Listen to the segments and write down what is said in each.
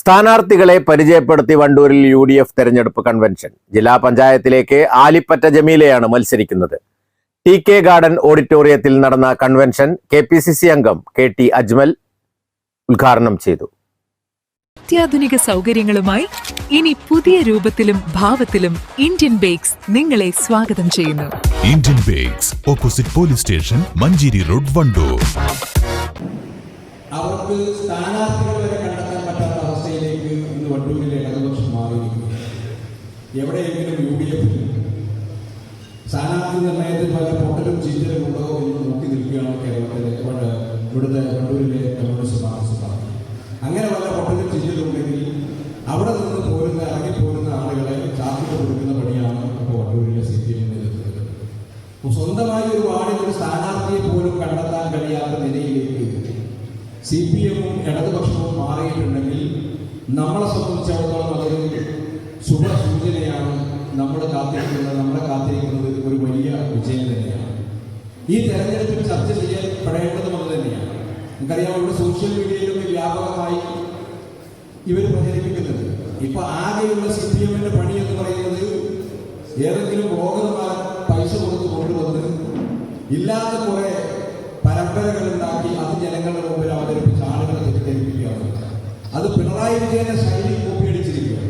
സ്ഥാനാർത്ഥികളെ പരിചയപ്പെടുത്തി വണ്ടൂരിൽ യു ഡി എഫ് തെരഞ്ഞെടുപ്പ് കൺവെൻഷൻ. ജില്ലാ പഞ്ചായത്തിലേക്ക് ആലിപ്പറ്റ ജമീലയാണ് മത്സരിക്കുന്നത്. ടി കെ ഗാർഡൻ ഓഡിറ്റോറിയത്തിൽ നടന്ന convention K P C C അംഗം കെ ടി അജ്മൽ ഉദ്ഘാടനം ചെയ്തു. അത്യാധുനിക സൗകര്യങ്ങളുമായി ഇനി പുതിയ രൂപത്തിലും ഭാവത്തിലും ഇന്ത്യൻ ബേക്സ് നിങ്ങളെ സ്വാഗതം ചെയ്യുന്നു. Indian bakes opposite police station Manjeri road Vandoor. അവർക്ക് സ്ഥാനാർത്ഥികൾ വണ്ടൂരിലെ ഇടതുപക്ഷം മാറിയിരിക്കുന്നു. എവിടെയെങ്കിലും യു ഡി എഫിൽ സ്ഥാനാർത്ഥി നിർണയത്തിൽ പല പൊട്ടലും ചീറ്റലും ഉണ്ടോ എന്ന് നോക്കി നിൽക്കുകയാണ് കേരളത്തിലെ ഇവിടുത്തെ വണ്ടൂരിലെ കമ്മ്യൂണിസ്റ്റ് മാർക്സിസ്റ്റ് അങ്ങനെ വല്ല പൊട്ടലും ചീറ്റലും ഉണ്ടെങ്കിൽ അവിടെ നിന്ന് പോരുന്ന ഇറങ്ങി പോരുന്ന ആളുകളെ ചാർജ് കൊടുക്കുന്ന പണിയാണ് ഇപ്പോൾ വണ്ടൂരിലെ സി പി എമ്മിന് സ്വന്തമായി ഒരു വാർഡിൽ ഒരു സ്ഥാനാർത്ഥിയെ പോലും കണ്ടെത്താൻ കഴിയാത്ത നിലയിലേക്ക് സി പി എമ്മും ഇടതുപക്ഷവും മാറിയിട്ടുണ്ടെങ്കിൽ നമ്മളെ സംബന്ധിച്ചിടത്തോളം അതൊരു ശുഭ സൂചനയാണ് നമ്മൾ കാത്തിരിക്കുന്നത് നമ്മളെ കാത്തിരിക്കുന്നത് ഒരു വലിയ വിജയം തന്നെയാണ്. ഈ തെരഞ്ഞെടുപ്പിൽ ചർച്ച ചെയ്യപ്പെടേണ്ടതും അത് തന്നെയാണ്. നമുക്കറിയാം ഇവിടെ സോഷ്യൽ മീഡിയയിലൊക്കെ വ്യാപകമായി ഇവർ പ്രചരിപ്പിക്കുന്നത് ഇപ്പൊ ആകെയുള്ള സി പി എമ്മിന്റെ പണി എന്ന് പറയുന്നത് ഏതെങ്കിലും ഭോഗന്മാർ പൈസ കൊടുത്ത് കൊണ്ടുവന്ന് ഇല്ലാത്ത കുറെ പരമ്പരകൾ ഉണ്ടാക്കി അത് ജനങ്ങളുടെ മുമ്പിൽ തെറ്റിദ്ധരിപ്പിക്കുകയാണ് അത് പിണറായി വിജയന്റെ ശൈലി കോപ്പിയടിച്ചിരിക്കുകയാണ്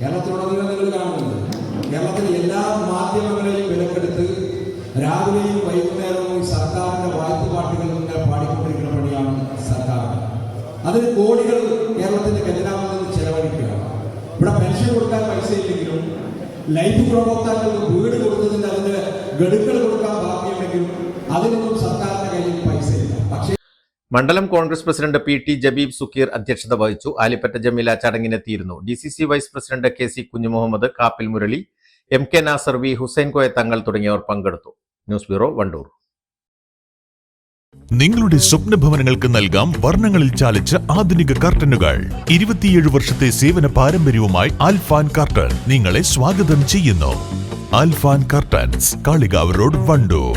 കേരളത്തിലുടനീളം നിങ്ങൾ കാണുന്നത് കേരളത്തിലെ എല്ലാ മാധ്യമങ്ങളെയും വിലക്കെടുത്ത് രാവിലെയും വൈകുന്നേരവും സർക്കാരിന്റെ വായ്പപാട്ടുകൾ ഇങ്ങനെ പാടിക്കൊണ്ടിരിക്കുന്ന പണിയാണ് സർക്കാർ. അതിന് കോടികൾ കേരളത്തിന്റെ ഖജനാവിൽ നിന്ന് ചെലവഴിക്കുകയാണ് ഇവിടെ പെൻഷൻ കൊടുക്കാൻ പൈസ ഇല്ലെങ്കിലും ലൈഫ് ഗുണഭോക്താക്കൾക്ക് വീട് കൊടുത്തതിന്റെ അതിന്റെ ഗഡുക്കൾ കൊടുക്കാൻ മണ്ഡലം Congress president P T Jabeeb Sukkeer അധ്യക്ഷത വഹിച്ചു. Alipatta Jameela ചടങ്ങിനെത്തിയിരുന്നു. D C C vice president K C Kunhimuhammad Kappil Murali M K Nasar V Hussain Koya Thangal തുടങ്ങിയവർ പങ്കെടുത്തു. News bureau Vandoor. നിങ്ങളുടെ സ്വപ്ന ഭവനങ്ങൾക്ക് നൽകാം വർണങ്ങളിൽ ചാലിച്ച ആധുനിക കർട്ടനുകൾ. ഇരുപത്തിയേഴ് വർഷത്തെ സേവന പാരമ്പര്യവുമായി ആൽഫാൻ കർട്ടൻ നിങ്ങളെ സ്വാഗതം ചെയ്യുന്നു. Alfan curtains Kalikavu road Vandoor.